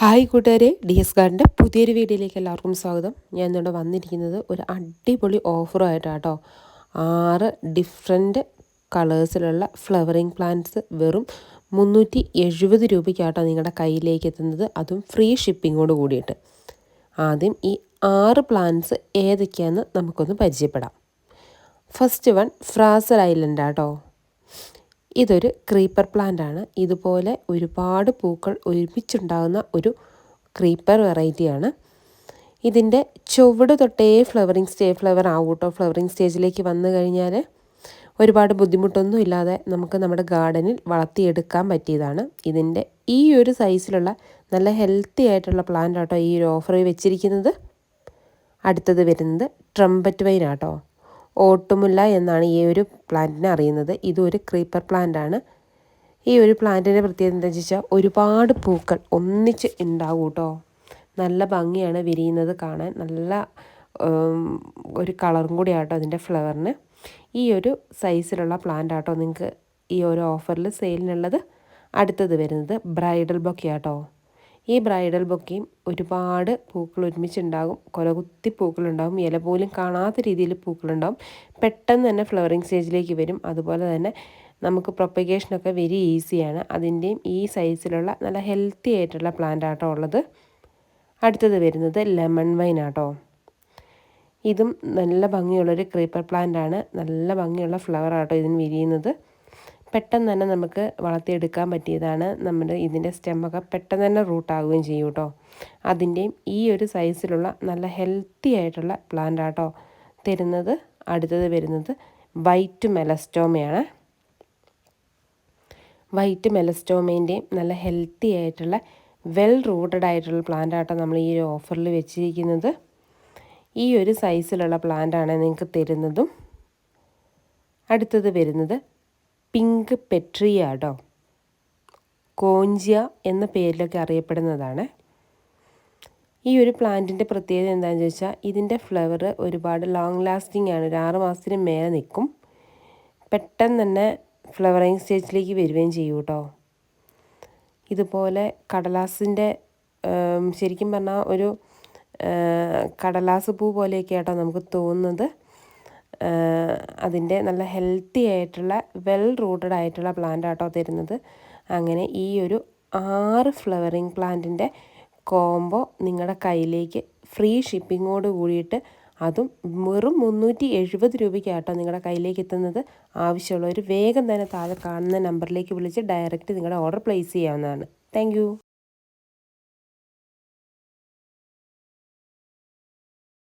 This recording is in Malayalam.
ഹായ് കൂട്ടുകാരെ ഡി എസ് ഗാർഡിന്റെ പുതിയൊരു വീഡിയോയിലേക്ക് എല്ലാവർക്കും സ്വാഗതം. ഞാൻ ഇന്നിവിടെ വന്നിരിക്കുന്നത് ഒരു അടിപൊളി ഓഫറുമായിട്ടാണ് കേട്ടോ ആറ് ഡിഫറെന്റ് കളേഴ്സിലുള്ള ഫ്ലവറിങ് പ്ലാന്റ്സ് വെറും മുന്നൂറ്റി എഴുപത് രൂപയ്ക്കാട്ടോ നിങ്ങളുടെ കയ്യിലേക്ക് എത്തുന്നത്. അതും ഫ്രീ ഷിപ്പിങ്ങോട് കൂടിയിട്ട്. ആദ്യം ഈ ആറ് പ്ലാന്റ്സ് ഏതൊക്കെയാണെന്ന് നമുക്കൊന്ന് പരിചയപ്പെടാം. ഫസ്റ്റ് വൺ ഫ്രാസർ ഐലൻഡ് ആട്ടോ ഇതൊരു ക്രീപ്പർ പ്ലാന്റ് ആണ്. ഇതുപോലെ ഒരുപാട് പൂക്കൾ ഒരുമിച്ചുണ്ടാകുന്ന ഒരു ക്രീപ്പർ വെറൈറ്റിയാണ് ഇതിന്റെ ചുവട് തൊട്ടേ ഫ്ലവറിങ് സ്റ്റേ ഫ്ലവർ ആവും കേട്ടോ. ഫ്ലവറിങ് സ്റ്റേജിലേക്ക് വന്നു കഴിഞ്ഞാൽ ഒരുപാട് ബുദ്ധിമുട്ടൊന്നും ഇല്ലാതെ നമുക്ക് നമ്മുടെ ഗാർഡനിൽ വളർത്തിയെടുക്കാൻ പറ്റിയതാണ്. ഇതിന്റെ ഈ ഒരു സൈസിലുള്ള നല്ല ഹെൽത്തി ആയിട്ടുള്ള പ്ലാന്റ് ആട്ടോ ഈ ഒരു ഓഫറിൽ വെച്ചിരിക്കുന്നത്. അടുത്തത് വരുന്നത് ട്രംപറ്റ് വൈൻ ആട്ടോ ഓട്ടുമുല്ല എന്നാണ് ഈ ഒരു പ്ലാന്റിനെ അറിയുന്നത്. ഇതൊരു ക്രീപ്പർ പ്ലാന്റ് ആണ്. ഈ ഒരു പ്ലാന്റിന്റെ പ്രത്യേകത എന്താണെന്ന് വെച്ചാൽ ഒരുപാട് പൂക്കൾ ഒന്നിച്ച് ഉണ്ടാവും കേട്ടോ. നല്ല ഭംഗിയാണ് വിരിയുന്നത് കാണാൻ. നല്ല ഒരു കളറും കൂടി ആട്ടോ അതിന്റെ ഫ്ലവറിന് ഈ ഒരു സൈസിലുള്ള പ്ലാന്റ് ആട്ടോ നിങ്ങൾക്ക് ഈ ഒരു ഓഫറിൽ സെയിലിനുള്ളത് അടുത്തത് വരുന്നത് ബ്രൈഡൽ ബൊക്കെ ആട്ടോ. ഈ ബ്രൈഡൽ ബൊക്കെയും ഒരുപാട് പൂക്കൾ ഒരുമിച്ചുണ്ടാകും. കൊലകുത്തി പൂക്കളുണ്ടാകും. ഇല പോലും കാണാത്ത രീതിയിൽ പൂക്കളുണ്ടാകും. പെട്ടെന്ന് തന്നെ ഫ്ലവറിങ് സ്റ്റേജിലേക്ക് വരും. അതുപോലെ തന്നെ നമുക്ക് പ്രൊപ്പഗേഷനൊക്കെ വെരി ഈസിയാണ് അതിന്റെയും ഈ സൈസിലുള്ള നല്ല ഹെൽത്തി ആയിട്ടുള്ള പ്ലാന്റ് ആട്ടോ ഉള്ളത്. അടുത്തത് വരുന്നത് ലെമൺ വൈൻ ആട്ടോ. ഇതും നല്ല ഭംഗിയുള്ളൊരു ക്രീപ്പർ പ്ലാന്റ് ആണ്. നല്ല ഭംഗിയുള്ള ഫ്ലവർ ആട്ടോ ഇതിന് വിരിയുന്നത്. പെട്ടെന്ന് തന്നെ നമുക്ക് വളർത്തിയെടുക്കാൻ പറ്റിയതാണ് നമ്മുടെ ഇതിന്റെ സ്റ്റെമ്മൊക്കെ പെട്ടെന്ന് തന്നെ റൂട്ടാവുകയും ചെയ്യും കേട്ടോ. അതിന്റെയും ഈ ഒരു സൈസിലുള്ള നല്ല ഹെൽത്തി ആയിട്ടുള്ള പ്ലാന്റ് ആട്ടോ തരുന്നത്. അടുത്തത് വരുന്നത് വൈറ്റ് മെലസ്റ്റോമയാണ്. വൈറ്റ് മെലസ്റ്റോമേന്റെയും നല്ല ഹെൽത്തി ആയിട്ടുള്ള വെൽ റൂട്ടഡ് ആയിട്ടുള്ള പ്ലാന്റ് ആട്ടോ നമ്മൾ ഈ ഒരു ഓഫറിൽ വെച്ചിരിക്കുന്നത്. ഈ ഒരു സൈസിലുള്ള പ്ലാന്റ് ആണ് നിങ്ങൾക്ക് തരുന്നതും. അടുത്തത് വരുന്നത് പിങ്ക് പെട്രിയ കേട്ടോ കോഞ്ചിയ എന്ന പേരിലൊക്കെ അറിയപ്പെടുന്നതാണ്. ഈ ഒരു പ്ലാന്റിന്റെ പ്രത്യേകത എന്താണെന്ന് ചോദിച്ചാൽ ഇതിന്റെ ഫ്ലവർ ഒരുപാട് ലോങ് ലാസ്റ്റിംഗ് ആണ്. ഒരു ആറ് മാസത്തിന് മേലെ നിൽക്കും. പെട്ടെന്ന് തന്നെ ഫ്ലവറിങ് സ്റ്റേജിലേക്ക് വരികയും ചെയ്യും കേട്ടോ ഇതുപോലെ കടലാസിന്റെ ശരിക്കും പറഞ്ഞാൽ ഒരു കടലാസ് പൂ പോലെയൊക്കെ ആട്ടോ നമുക്ക് തോന്നുന്നത്. അതിന്റെ നല്ല ഹെൽത്തി ആയിട്ടുള്ള വെൽ റൂട്ടഡ് ആയിട്ടുള്ള പ്ലാന്റ് ആട്ടോ തരുന്നത്. അങ്ങനെ ഈ ഒരു ആറ് ഫ്ലവറിങ് പ്ലാന്റിന്റെ കോംബോ നിങ്ങളുടെ കയ്യിലേക്ക് ഫ്രീ ഷിപ്പിങ്ങോട് കൂടിയിട്ട് അതും വെറും മുന്നൂറ്റി എഴുപത് രൂപയ്ക്കാട്ടോ നിങ്ങളുടെ കയ്യിലേക്ക് എത്തുന്നത്. ആവശ്യമുള്ളവർ വേഗം തന്നെ താഴെ കാണുന്ന നമ്പറിലേക്ക് വിളിച്ച് ഡയറക്റ്റ് നിങ്ങളുടെ ഓർഡർ പ്ലേസ് ചെയ്യാവുന്നതാണ്. താങ്ക്